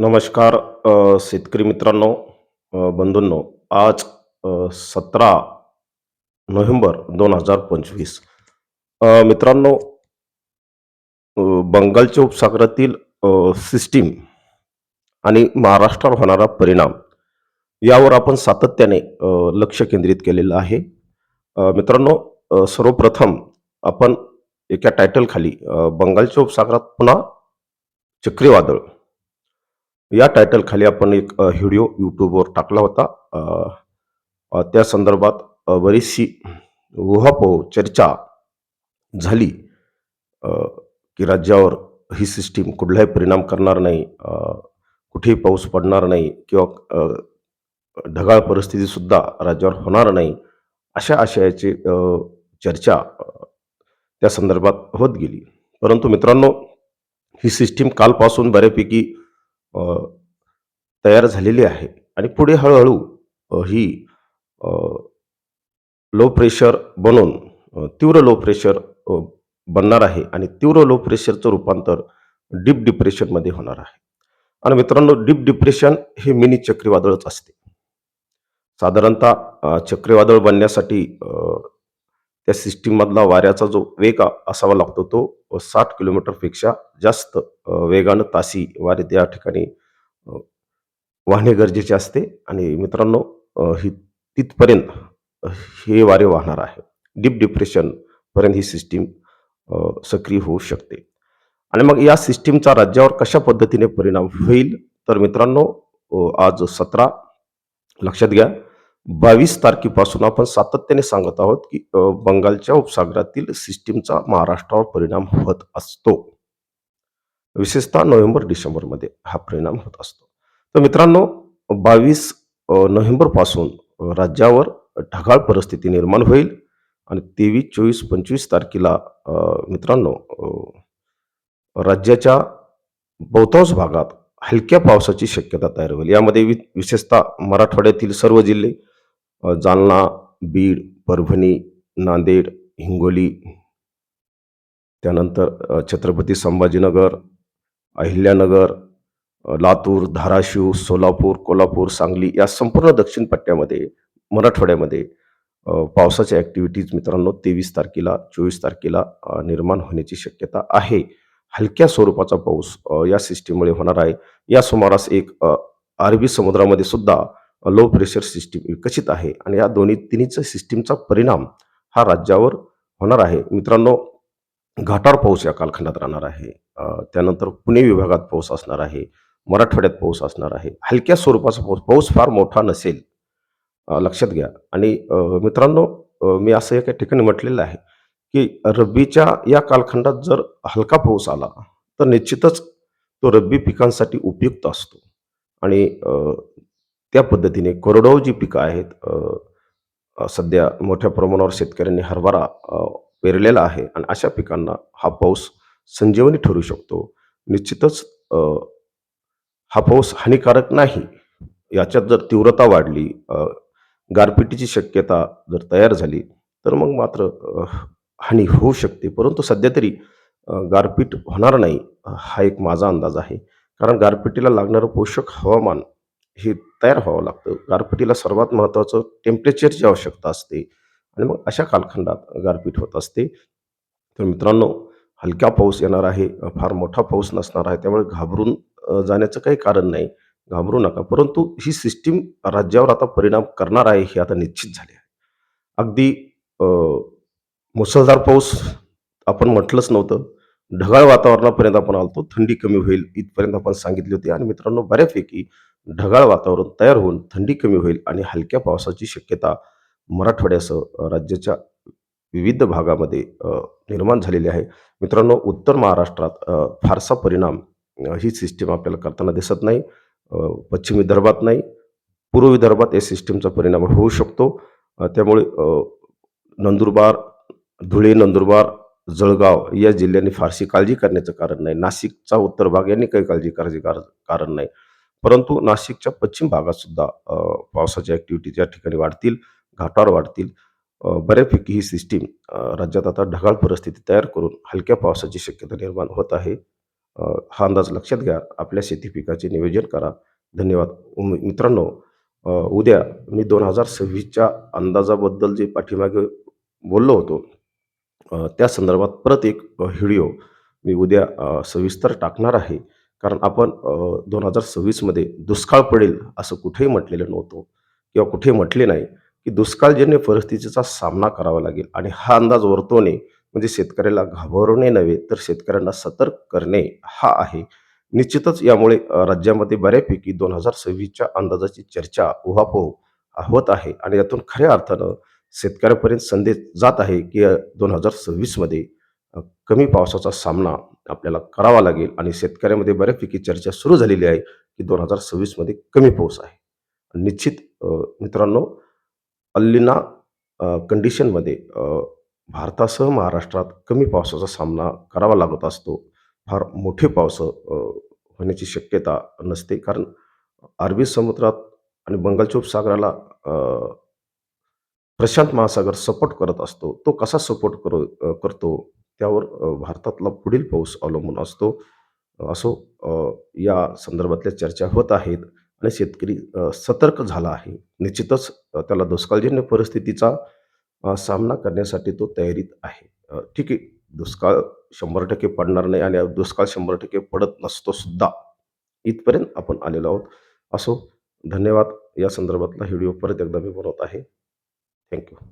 नमस्कार शेतकरी मित्रांनो बंधूंनो. आज सतरा नोव्हेंबर दोन हजार पंचवीस. मित्रांनो बंगालच्या उपसागरातील सिस्टीम आणि महाराष्ट्रावर होणारा परिणाम यावर आपण सातत्याने लक्ष केंद्रित केलेलं आहे. मित्रांनो सर्वप्रथम आपण एका टायटलखाली बंगालच्या उपसागरात पुन्हा चक्रीवादळ या टायटलखाली आपण एक व्हिडिओ यूट्यूबवर टाकला होता. त्या संदर्भात बरीचशी उहापोह चर्चा झाली की राज्यावर ही सिस्टीम कुठलाही परिणाम करणार नाही कुठेही पाऊस पडणार नाही किंवा ढगाळ परिस्थितीसुद्धा राज्यावर होणार नाही अशा आशयाची चर्चा त्या संदर्भात होत गेली. परंतु मित्रांनो ही सिस्टीम कालपासून बऱ्यापैकी तयार झालेली आहे. आणि पुढे हळूहळू ही लो प्रेशर बनून तीव्र लो प्रेशर बनणार आहे. आणि तीव्र लो प्रेशरचं रूपांतर डीप डिप्रेशनमध्ये होणार आहे. आणि मित्रांनो डीप डिप्रेशन हे मिनी चक्रीवादळच असते. साधारणतः चक्रीवादळ बनण्यासाठी त्या सिस्टीममधला वाऱ्याचा जो वेग असावा लागतो तो साठ किलोमीटरपेक्षा जास्त वेगानं तासी वारे त्या ठिकाणी वाहणे गरजेचे असते. आणि मित्रांनो ही तिथपर्यंत हे वारे वाहणार आहे. डीप डिप्रेशनपर्यंत ही सिस्टीम सक्रिय होऊ शकते. आणि मग या सिस्टीमचा राज्यावर कशा पद्धतीने परिणाम होईल? तर मित्रांनो आज सतरा लक्षात घ्या. बावीस तारखेपासून आपण सातत्याने सांगत आहोत की बंगालच्या उपसागरातील सिस्टीमचा महाराष्ट्रावर परिणाम होत असतो. विशेषतः नोव्हेंबर डिसेंबरमध्ये हा परिणाम होत असतो. तर मित्रांनो बावीस नोव्हेंबरपासून राज्यावर ढगाळ परिस्थिती निर्माण होईल आणि तेवीस चोवीस पंचवीस तारखेला मित्रांनो राज्याच्या बहुतांश भागात हलक्या पावसाची शक्यता तयार होईल. यामध्ये वि विशेषतः मराठवाड्यातील सर्व जिल्हे जालना बीड परभणी नांदेड हिंगोली त्यानंतर छत्रपती संभाजीनगर अहिल्यानगर लातूर धाराशिव सोलापूर कोल्हापूर सांगली या संपूर्ण दक्षिण पट्ट्यामध्ये मराठवाड्यामध्ये पावसाच्या ॲक्टिव्हिटीज मित्रांनो तेवीस तारखेला चोवीस तारखेला निर्माण होण्याची शक्यता आहे. हलक्या स्वरूपाचा पाऊस या सिस्टीममुळे होणार आहे. या सुमारास एक अरबी समुद्रामध्ये सुद्धा लो प्रेशर सिस्टीम विकसित आहे आणि या दोन्ही तिन्हीच्या सिस्टीमचा परिणाम हा राज्यावर होणार आहे. मित्रांनो घाटावर पाऊस या कालखंडात राहणार आहे. त्यानंतर पुणे विभागात पाऊस असणार आहे. मराठवाड्यात पाऊस असणार आहे. हलक्या स्वरूपाचा पाऊस पाऊस फार मोठा नसेल लक्षात घ्या. आणि मित्रांनो मी असं एका ठिकाणी म्हटलेलं आहे की रब्बीच्या या कालखंडात जर हलका पाऊस आला तर निश्चितच तो रब्बी पिकांसाठी उपयुक्त असतो. आणि त्या पद्धतीने कोरडवाहू जी पिकं आहेत सध्या मोठ्या प्रमाणावर शेतकऱ्यांनी हरभरा पेरलेला आहे आणि अशा पिकांना हा पाऊस संजीवनी ठरू शकतो. निश्चितच हा पाऊस हानिकारक नाही. याच्यात जर तीव्रता वाढली गारपिटीची शक्यता जर तयार झाली तर मग मात्र हानी होऊ शकते. परंतु सध्या तरी गारपीट होणार नाही हा एक माझा अंदाज आहे. कारण गारपिटीला लागणारं पोषक हवामान हे तयार व्हावं लागतं. गारपिटीला सर्वात महत्त्वाचं टेम्परेचरची आवश्यकता असते. आणि मग अशा कालखंडात गारपीट होत असते. तर मित्रांनो हलका पाऊस येणार आहे फार मोठा पाऊस नसणार आहे त्यामुळे घाबरून जाण्याचं काही कारण नाही. घाबरू नका. परंतु ही सिस्टीम राज्यावर आता परिणाम करणार आहे हे आता निश्चित झाले आहे. अगदी मुसळधार पाऊस आपण म्हटलंच नव्हतं. ढगाळ वातावरणापर्यंत आपण आलतो. थंडी कमी होईल इथपर्यंत आपण सांगितली होती. आणि मित्रांनो बऱ्यापैकी ढगाळ वातावरण तयार होऊन थंडी कमी होईल आणि हलक्या पावसाची शक्यता मराठवाड्यासह राज्याच्या विविध भागामध्ये निर्माण झालेली आहे. मित्रांनो उत्तर महाराष्ट्रात फारसा परिणाम ही सिस्टीम आपल्याला करताना दिसत नाही. पश्चिम विदर्भात नाही. पूर्व विदर्भात या सिस्टीमचा परिणाम होऊ शकतो. त्यामुळे नंदुरबार धुळे नंदुरबार जळगाव या जिल्ह्यांनी फारशी काळजी करण्याचं कारण नाही. नाशिकचा उत्तर भाग यांनी काही काळजी करायची कार कारण नाही. परंतु नाशिकच्या पश्चिम भागात सुद्धा पावसाच्या ॲक्टिव्हिटीज या ठिकाणी वाढतील घाटावर वाढतील बऱ्यापैकी ही सिस्टीम राज्यात आता ढगाळ परिस्थिती तयार करून हलक्या पावसाची शक्यता निर्माण होत आहे. हा अंदाज लक्षात घ्या. आपल्या शेती पिकाचे नियोजन करा. धन्यवाद. मित्रांनो उद्या मी दोन हजार सव्वीसच्या अंदाजाबद्दल जे पाठीमागे बोललो होतो त्या संदर्भात परत एक व्हिडिओ मी उद्या सविस्तर टाकणार आहे. कारण आपण दोन हजार सव्वीसमध्ये दुष्काळ पडेल असं कुठेही म्हटलेलं नव्हतं किंवा कुठे म्हटले नाही की दुष्काळजन्य परिस्थितीचा सामना करावा लागेल. आणि हा अंदाज वर्तवणे म्हणजे शेतकऱ्याला घाबरवणे नव्हे तर शेतकऱ्यांना सतर्क करणे हा आहे. निश्चितच यामुळे राज्यामध्ये बऱ्यापैकी दोन हजार सव्वीसच्या अंदाजाची चर्चा उहापोह होत आहे. आणि यातून खऱ्या अर्थानं शेतकऱ्यापर्यंत संदेश जात आहे की दोन हजार सव्वीसमध्ये कमी पावसाचा सामना आपल्याला करावा लागेल आणि शेतकऱ्यामध्ये बऱ्यापैकी चर्चा सुरू झालेली आहे की दोन हजार सव्वीसमध्ये कमी पाऊस आहे. निश्चित मित्रांनो अल्लिना कंडिशनमध्ये भारतासह महाराष्ट्रात कमी पावसाचा सामना करावा लागत असतो. फार मोठे पावस होण्याची शक्यता नसते. कारण अरबी समुद्रात आणि बंगालच्या उपसागराला प्रशांत महासागर सपोर्ट करत असतो. तो कसा सपोर्ट करो करतो? त्यावर भारतातला पुढील पाऊस अवलंबून असतो. असो या संदर्भातल्या चर्चा होत आहेत आणि शेतकरी सतर्क झाला आहे. निश्चितच त्याला दुष्काळजन्य परिस्थितीचा सामना करण्यासाठी तो तयारीत आहे. ठीक आहे दुष्काळ शंभर टक्के पडणार नाही आणि दुष्काळ शंभर टक्के पडत नसतो सुद्धा. इथपर्यंत आपण आलेलो आहोत. असो धन्यवाद. या संदर्भातला व्हिडिओ परत एकदा मी बनवत आहे. थँक्यू.